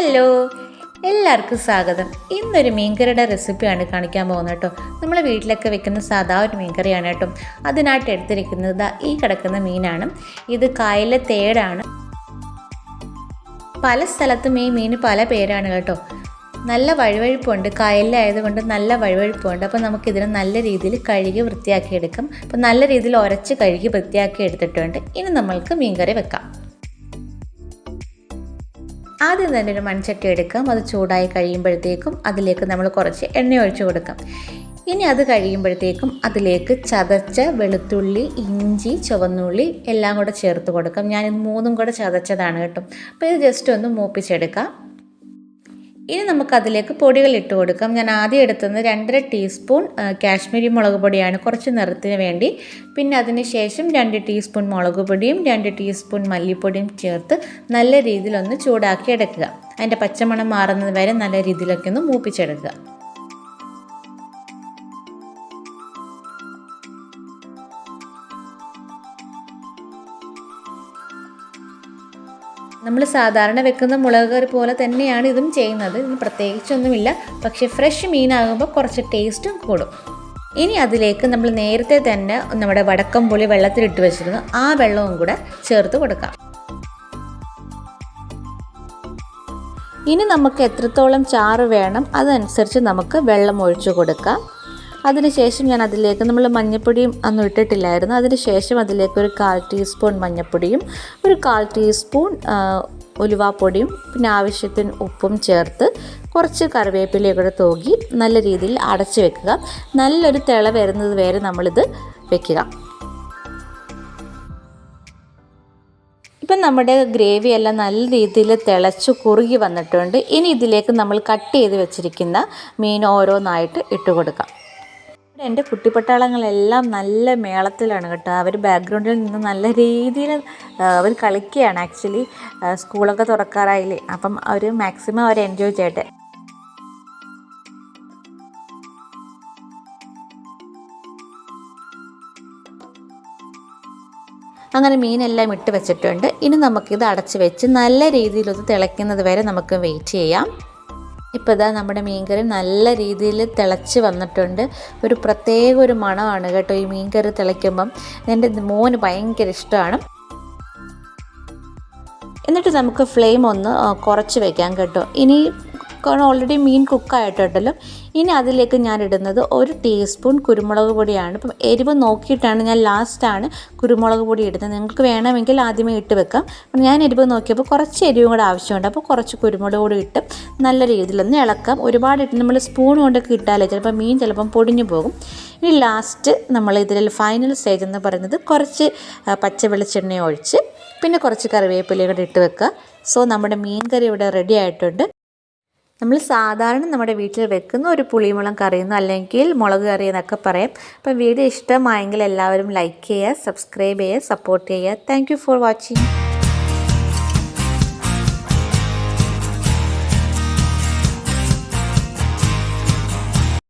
Hello. എല്ലാവർക്കും സ്വാഗതം. ഇന്നൊരു മീൻകറിയുടെ റെസിപ്പിയാണ് കാണിക്കാൻ പോകുന്നത് കേട്ടോ. നമ്മൾ വീട്ടിലൊക്കെ വെക്കുന്ന സാധാ ഒരു മീൻകറിയാണ് കേട്ടോ. അതിനായിട്ട് എടുത്തിരിക്കുന്നത് ഈ കിടക്കുന്ന മീനാണ്. ഇത് കായലിലെ തേടാണ്. പല സ്ഥലത്തും ഈ മീന് പല പേരാണ് കേട്ടോ. നല്ല വഴുവഴുപ്പുണ്ട്. കായലിലായതുകൊണ്ട് നല്ല വഴുവഴുപ്പുണ്ട്. അപ്പോൾ നമുക്കിതിനെ നല്ല രീതിയിൽ കഴുകി വൃത്തിയാക്കി എടുക്കാം അപ്പോൾ നല്ല രീതിയിൽ ഉരച്ച് കഴുകി വൃത്തിയാക്കി എടുത്തിട്ടുണ്ട് ഇനി നമ്മൾക്ക് മീൻകറി വെക്കാം. ആദ്യം തന്നെ ഒരു മൺചട്ടി എടുക്കാം. അത് ചൂടായി കഴിയുമ്പോഴത്തേക്കും അതിലേക്ക് നമ്മൾ കുറച്ച് എണ്ണ ഒഴിച്ചു കൊടുക്കാം. ഇനി അത് കഴിയുമ്പോഴത്തേക്കും അതിലേക്ക് ചതച്ച വെളുത്തുള്ളി ഇഞ്ചി ചുവന്നുള്ളി എല്ലാം കൂടെ ചേർത്ത് കൊടുക്കാം. ഞാൻ മൂന്നും കൂടെ ചതച്ചതാണ് കേട്ടോ. അപ്പോൾ ഇത് ജസ്റ്റ് ഒന്ന് മൂപ്പിച്ചെടുക്കാം. ഇനി നമുക്ക് അതിലേക്ക് പൊടികൾ ഇട്ട് കൊടുക്കാം. ഞാൻ ആദ്യം എടുത്തത് രണ്ടര ടീസ്പൂൺ കാശ്മീരി മുളക് പൊടിയാണ് കുറച്ച് നിറത്തിന് വേണ്ടി. പിന്നെ അതിന് ശേഷം രണ്ട് ടീസ്പൂൺ മുളക് പൊടിയും രണ്ട് ടീസ്പൂൺ മല്ലിപ്പൊടിയും ചേർത്ത് നല്ല രീതിയിലൊന്ന് ചൂടാക്കി എടുക്കുക. അതിന്റെ പച്ചമണം മാറുന്നത് വരെ നല്ല രീതിയിലൊക്കെ ഒന്ന് മൂപ്പിച്ചെടുക്കുക. നമ്മൾ സാധാരണ വെക്കുന്ന മുളക് കറി പോലെ തന്നെയാണ് ഇതും ചെയ്യുന്നത്. ഇതിന് പ്രത്യേകിച്ചൊന്നുമില്ല. പക്ഷേ ഫ്രഷ് മീനാകുമ്പോൾ കുറച്ച് ടേസ്റ്റും കൂടും. ഇനി അതിലേക്ക് നമ്മൾ നേരത്തെ തന്നെ നമ്മുടെ വടക്കം പുളി വെള്ളത്തിലിട്ട് വെച്ചിരുന്നു. ആ വെള്ളവും കൂടെ ചേർത്ത് കൊടുക്കാം. ഇനി നമുക്ക് എത്രത്തോളം ചാറ് വേണം അതനുസരിച്ച് നമുക്ക് വെള്ളം ഒഴിച്ചു കൊടുക്കാം. അതിനുശേഷം ഞാൻ അതിലേക്ക് നമ്മൾ മഞ്ഞൾപ്പൊടിയും അന്നും ഇട്ടിട്ടില്ലായിരുന്നു. അതിനുശേഷം അതിലേക്ക് ഒരു കാൽ ടീസ്പൂൺ മഞ്ഞപ്പൊടിയും ഒരു കാൽ ടീസ്പൂൺ ഉലുവാപ്പൊടിയും പിന്നെ ആവശ്യത്തിന് ഉപ്പും ചേർത്ത് കുറച്ച് കറിവേപ്പിലയൊക്കെ തൂകി നല്ല രീതിയിൽ അടച്ച് വെക്കുക. നല്ലൊരു തിള വരുന്നത് വരെ നമ്മളിത് വെക്കുക. ഇപ്പം നമ്മുടെ ഗ്രേവി എല്ലാം നല്ല രീതിയിൽ തിളച്ച് കുറുകി വന്നിട്ടുണ്ട്. ഇനി ഇതിലേക്ക് നമ്മൾ കട്ട് ചെയ്ത് വെച്ചിരിക്കുന്ന മീൻ ഓരോന്നായിട്ട് ഇട്ട് കൊടുക്കാം. എന്റെ കുട്ടിപ്പട്ടാളങ്ങളെല്ലാം നല്ല മേളത്തിലാണ് കേട്ടോ. അവർ ബാക്ക്ഗ്രൗണ്ടിൽ നിന്ന് നല്ല രീതിയിൽ അവർ കളിക്കുകയാണ് ആക്ച്വലി സ്കൂളൊക്കെ തുറക്കാറായില്ലേ. അപ്പം അവർ മാക്സിമം അവർ എൻജോയ് ചെയ്യട്ടെ. അങ്ങനെ മീനെല്ലാം ഇട്ട് വെച്ചിട്ടുണ്ട്. ഇനി നമുക്കിത് അടച്ച് വെച്ച് നല്ല രീതിയിലൊന്ന് തിളയ്ക്കുന്നത് വരെ നമുക്ക് വെയിറ്റ് ചെയ്യാം. ഇപ്പോൾ ഇതാ നമ്മുടെ മീൻകറി നല്ല രീതിയിൽ തിളച്ച് വന്നിട്ടുണ്ട്. ഒരു പ്രത്യേക ഒരു മണമാണ് കേട്ടോ ഈ മീൻകറി തിളയ്ക്കുമ്പം. എന്റെ മോന് ഭയങ്കര ഇഷ്ടമാണ്. എന്നിട്ട് നമുക്ക് ഫ്ലെയിം ഒന്ന് കുറച്ച് വെക്കാം കേട്ടോ. ഇനി കാരണം ഓൾറെഡി മീൻ കുക്കായിട്ടുണ്ടല്ലോ ഇനി അതിലേക്ക് ഞാൻ ഇടുന്നത് ഒരു ടീസ്പൂൺ കുരുമുളക് പൊടിയാണ്. ഇപ്പം എരിവ് നോക്കിയിട്ടാണ് ഞാൻ ലാസ്റ്റാണ് കുരുമുളക് പൊടി ഇടുന്നത്. നിങ്ങൾക്ക് വേണമെങ്കിൽ ആദ്യമേ ഇട്ട് വെക്കാം. അപ്പം ഞാൻ എരിവ് നോക്കിയപ്പോൾ കുറച്ച് എരിവും കൂടെ ആവശ്യമുണ്ട്. അപ്പോൾ കുറച്ച് കുരുമുളക് പൊടി ഇട്ട് നല്ല രീതിയിലൊന്ന് ഇളക്കാം. ഒരുപാട് ഇട്ട് നമ്മൾ സ്പൂൺ കൊണ്ടൊക്കെ ഇട്ടാലേ ചിലപ്പോൾ മീൻ ചിലപ്പം പൊടിഞ്ഞു പോകും. ഇനി ലാസ്റ്റ് നമ്മൾ ഇതിൽ ഫൈനൽ സ്റ്റേജ് എന്ന് പറയുന്നത് കുറച്ച് പച്ച വെളിച്ചെണ്ണ ഒഴിച്ച് പിന്നെ കുറച്ച് കറിവേപ്പിലയും കൂടെ ഇട്ട് വെക്കുക. സോ നമ്മുടെ മീൻ കറി ഇവിടെ റെഡി ആയിട്ടുണ്ട്. നമ്മൾ സാധാരണ നമ്മുടെ വീട്ടിൽ വെക്കുന്ന ഒരു പുളിമുളം കറിയെന്നോ അല്ലെങ്കിൽ മുളക് കറി എന്നൊക്കെ പറയാം. അപ്പം വീഡിയോ ഇഷ്ടമായെങ്കിൽ എല്ലാവരും ലൈക്ക് ചെയ്യുക സബ്സ്ക്രൈബ് ചെയ്യുക സപ്പോർട്ട് ചെയ്യുക. Thank for watching